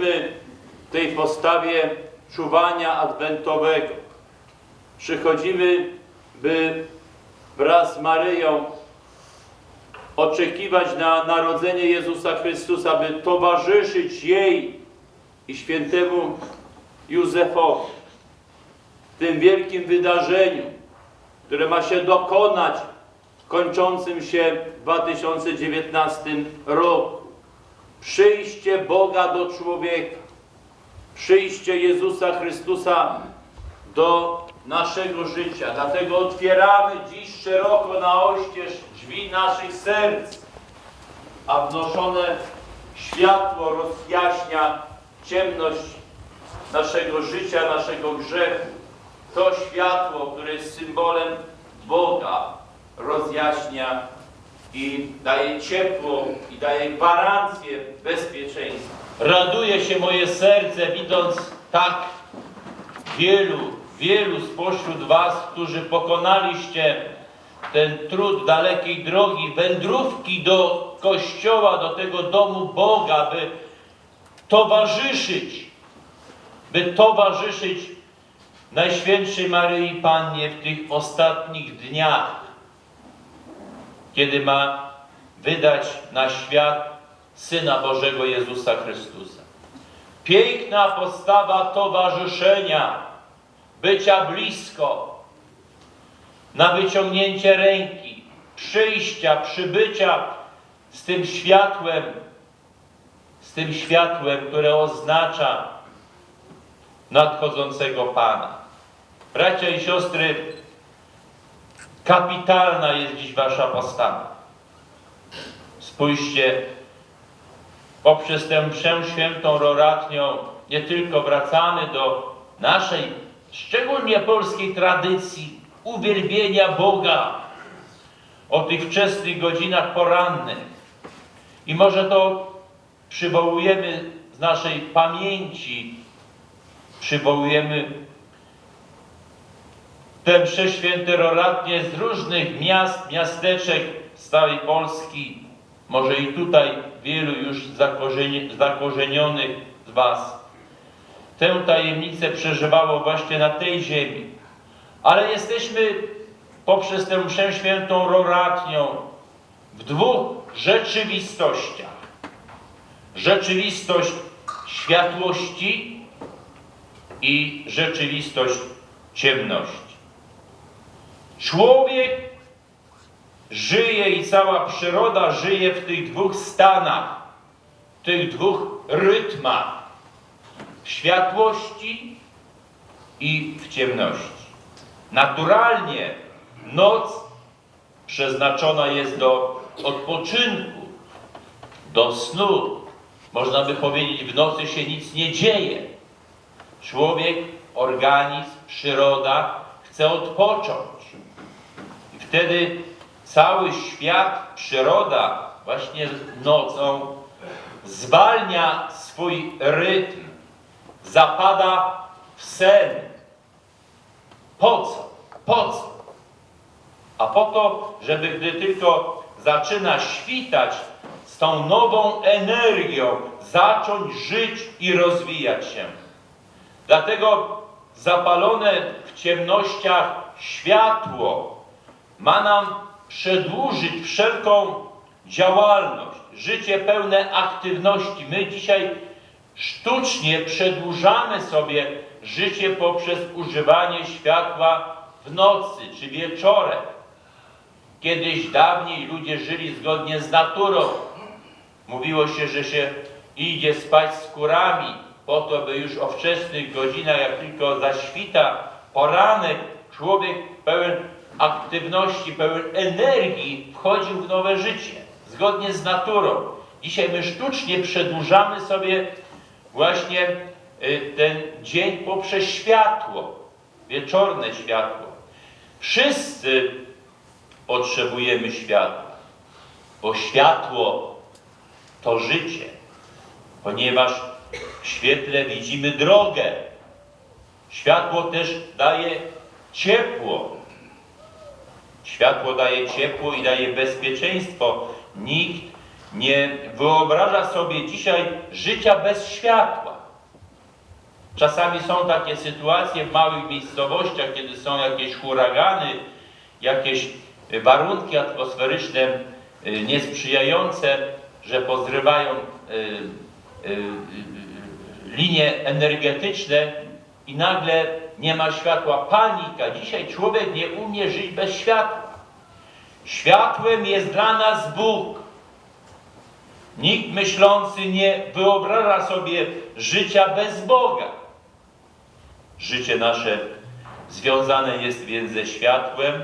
Przychodzimy w tej postawie czuwania adwentowego. Przychodzimy, by wraz z Maryją oczekiwać na narodzenie Jezusa Chrystusa, by towarzyszyć jej i świętemu Józefowi w tym wielkim wydarzeniu, które ma się dokonać kończącym się 2019 roku. Przyjście Boga do człowieka, przyjście Jezusa Chrystusa do naszego życia. Dlatego otwieramy dziś szeroko na oścież drzwi naszych serc, a wnoszone światło rozjaśnia ciemność naszego życia, naszego grzechu. To światło, które jest symbolem Boga, rozjaśnia i daje ciepło i daje gwarancję bezpieczeństwa. Raduje się moje serce, widząc tak wielu, wielu spośród Was, którzy pokonaliście ten trud dalekiej drogi, wędrówki do Kościoła, do tego domu Boga, by towarzyszyć, by towarzyszyć Najświętszej Maryi Pannie w tych ostatnich dniach, kiedy ma wydać na świat Syna Bożego Jezusa Chrystusa. Piękna postawa towarzyszenia, bycia blisko, na wyciągnięcie ręki, przyjścia, przybycia z tym światłem, z tym światłem, które oznacza nadchodzącego Pana. Bracia i siostry, kapitalna jest dziś Wasza postawa. Spójrzcie, poprzez tę mszę świętą roratnią nie tylko wracamy do naszej, szczególnie polskiej tradycji uwielbienia Boga o tych wczesnych godzinach porannych. I może to przywołujemy z naszej pamięci, przywołujemy te msze święte roratnie z różnych miast, miasteczek z całej Polski, może i tutaj wielu już zakorzeni, zakorzenionych z Was. Tę tajemnicę przeżywało właśnie na tej ziemi. Ale jesteśmy poprzez tę mszę świętą roratnią w dwóch rzeczywistościach. Rzeczywistość światłości i rzeczywistość ciemności. Człowiek żyje i cała przyroda żyje w tych dwóch stanach, w tych dwóch rytmach w światłości i w ciemności. Naturalnie noc przeznaczona jest do odpoczynku, do snu. Można by powiedzieć, w nocy się nic nie dzieje. Człowiek, organizm, przyroda chce odpocząć. Wtedy cały świat, przyroda właśnie nocą zwalnia swój rytm, zapada w sen. Po co? Po co? A po to, żeby gdy tylko zaczyna świtać, z tą nową energią zacząć żyć i rozwijać się. Dlatego zapalone w ciemnościach światło ma nam przedłużyć wszelką działalność, życie pełne aktywności. My dzisiaj sztucznie przedłużamy sobie życie poprzez używanie światła w nocy czy wieczorem. Kiedyś dawniej ludzie żyli zgodnie z naturą. Mówiło się, że się idzie spać z kurami, po to, by już o wczesnych godzinach, jak tylko zaświta poranek, człowiek pełen aktywności, pełen energii wchodził w nowe życie, zgodnie z naturą. Dzisiaj my sztucznie przedłużamy sobie właśnie y, ten dzień poprzez światło, wieczorne światło. Wszyscy potrzebujemy światła, bo światło to życie, ponieważ w świetle widzimy drogę. Światło też daje ciepło. Światło daje ciepło i daje bezpieczeństwo. nikt nie wyobraża sobie dzisiaj życia bez światła. Czasami są takie sytuacje w małych miejscowościach, kiedy są jakieś huragany, jakieś warunki atmosferyczne y, niesprzyjające, że pozrywają y, y, linie energetyczne i nagle nie ma światła. Panika. Dzisiaj człowiek nie umie żyć bez światła. Światłem jest dla nas Bóg. Nikt myślący nie wyobraża sobie życia bez Boga. Życie nasze związane jest więc ze światłem,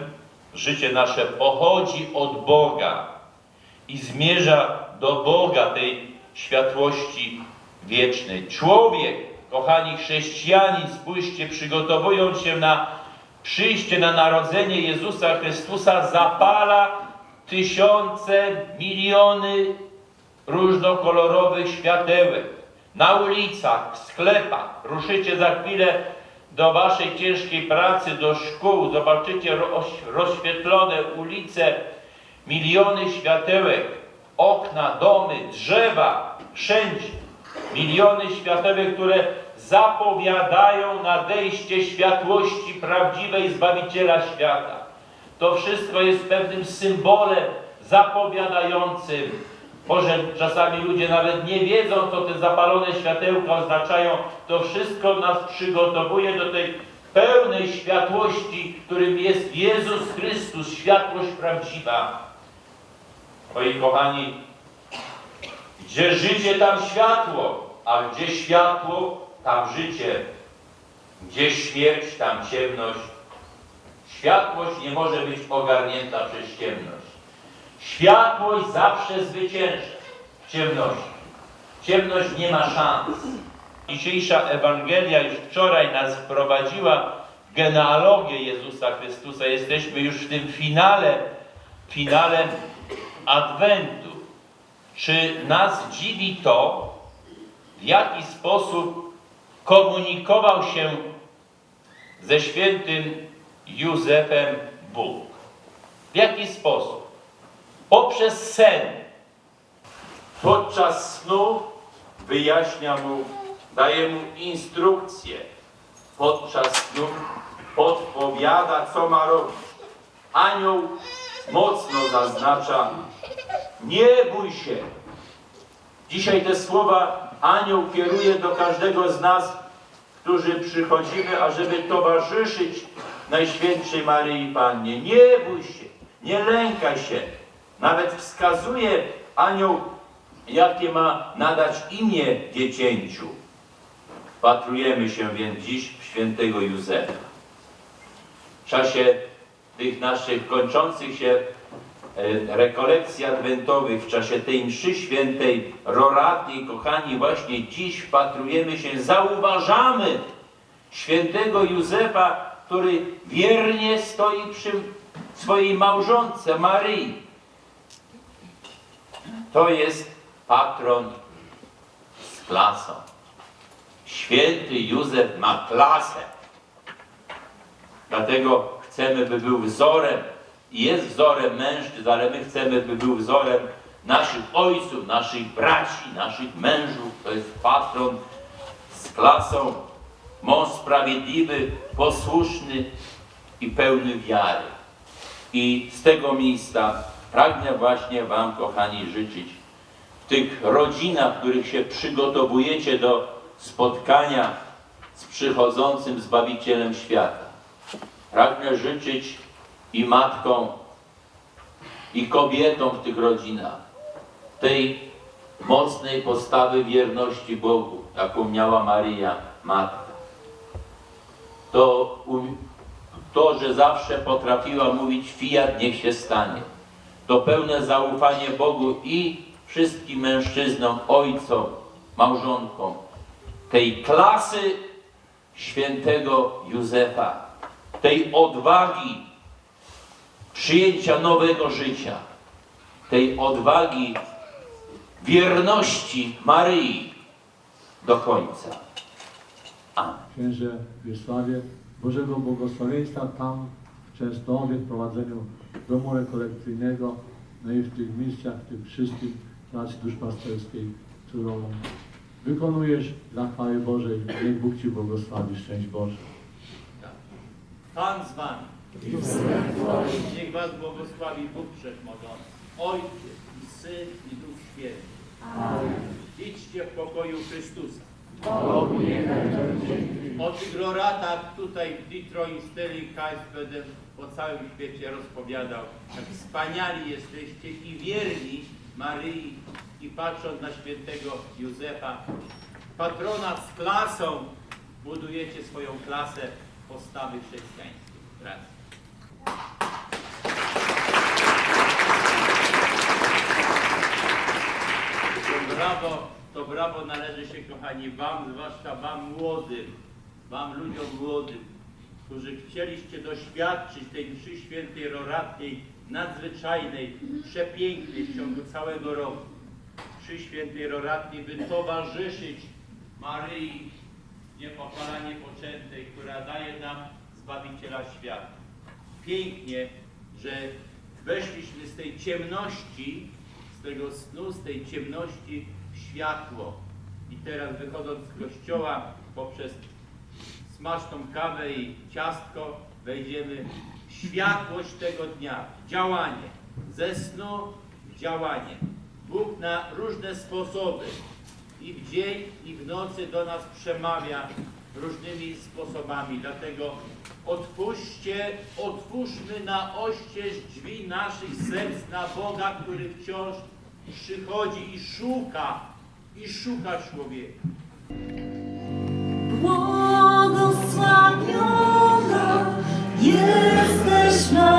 życie nasze pochodzi od Boga i zmierza do Boga tej światłości wiecznej. Człowiek, kochani chrześcijanie, spójrzcie, przygotowując się na przyjście, na narodzenie Jezusa Chrystusa, zapala tysiące, miliony różnokolorowych światełek. Na ulicach, w sklepach. Ruszycie za chwilę do waszej ciężkiej pracy, do szkół. Zobaczycie roz- rozświetlone ulice, miliony światełek, okna, domy, drzewa, wszędzie. Miliony światełek, które zapowiadają nadejście światłości prawdziwej Zbawiciela świata. To wszystko jest pewnym symbolem zapowiadającym. Może czasami ludzie nawet nie wiedzą, co te zapalone światełka oznaczają. To wszystko nas przygotowuje do tej pełnej światłości, którym jest Jezus Chrystus, światłość prawdziwa. Moi kochani, gdzie życie, tam światło, a gdzie światło, tam życie. Gdzie śmierć, tam ciemność. Światłość nie może być ogarnięta przez ciemność. Światłość zawsze zwycięża w ciemności. Ciemność nie ma szans. Dzisiejsza Ewangelia już wczoraj nas wprowadziła w genealogię Jezusa Chrystusa. Jesteśmy już w tym finale, finale Adwentu. Czy nas dziwi to, w jaki sposób komunikował się ze świętym Józefem Bóg? W jaki sposób? Poprzez sen. Podczas snu wyjaśnia mu, daje mu instrukcje. Podczas snu podpowiada, co ma robić. Anioł mocno zaznacza, nie bój się. Dzisiaj te słowa anioł kieruje do każdego z nas, którzy przychodzimy, ażeby towarzyszyć Najświętszej Maryi Pannie. Nie bój się, nie lękaj się. Nawet wskazuje anioł, jakie ma nadać imię dziecięciu. Patrujemy się więc dziś w świętego Józefa. W czasie tych naszych kończących się rekolekcji adwentowych, w czasie tej mszy świętej, roratnej, kochani, właśnie dziś wpatrujemy się, zauważamy świętego Józefa, który wiernie stoi przy swojej małżonce Maryi. To jest patron z klasą. Święty Józef ma klasę. Dlatego chcemy, by był wzorem jest wzorem mężczyzn, ale my chcemy, by był wzorem naszych ojców, naszych braci, naszych mężów. To jest patron z klasą, mąż sprawiedliwy, posłuszny i pełny wiary. I z tego miejsca pragnę właśnie Wam, kochani, życzyć w tych rodzinach, w których się przygotowujecie do spotkania z przychodzącym Zbawicielem świata. Pragnę życzyć i matkom, i kobietom w tych rodzinach tej mocnej postawy wierności Bogu, jaką miała Maryja, matka. To, to, że zawsze potrafiła mówić fiat, niech się stanie. To pełne zaufanie Bogu i wszystkim mężczyznom, ojcom, małżonkom tej klasy świętego Józefa, tej odwagi przyjęcia nowego życia, tej odwagi wierności Maryi do końca. Amen. Księże Wiesławie, Bożego Błogosławieństwa tam w Częstochowie w prowadzeniu domu rekolekcyjnego no i w tych miejscach, w tym wszystkim pracy duszpasterskiej, którą wykonujesz dla chwały Bożej. Niech Bóg Ci błogosławi. Szczęść Boże. Pan z wami. Niech was błogosławi Bóg Wszechmogący, Ojciec i Syn i Duch Święty. Idźcie w pokoju Chrystusa. O tych loratach tutaj w Detroit, Sterling Heights będę po całym świecie rozpowiadał, jak wspaniali jesteście i wierni Maryi i patrząc na świętego Józefa, patrona z klasą, budujecie swoją klasę postawy chrześcijańskiej. Bracie. To brawo, to brawo należy się, kochani, wam, zwłaszcza wam młodym, wam ludziom młodym, którzy chcieliście doświadczyć tej mszy świętej roratniej, nadzwyczajnej, przepięknej w ciągu całego roku. Mszy świętej roratniej, by towarzyszyć Maryi niepopalanie poczętej, która daje nam Zbawiciela świata. Pięknie, że weszliśmy z tej ciemności, tego snu, z tej ciemności światło. I teraz wychodząc z kościoła poprzez smaczną kawę i ciastko wejdziemy w światłość tego dnia, działanie, ze snu działanie. Bóg na różne sposoby i w dzień, i w nocy do nas przemawia różnymi sposobami. Dlatego otwórzcie, otwórzmy na oścież drzwi naszych serc na Boga, który wciąż i przychodzi i szuka, i szuka człowieka. Błogosławiona jesteś na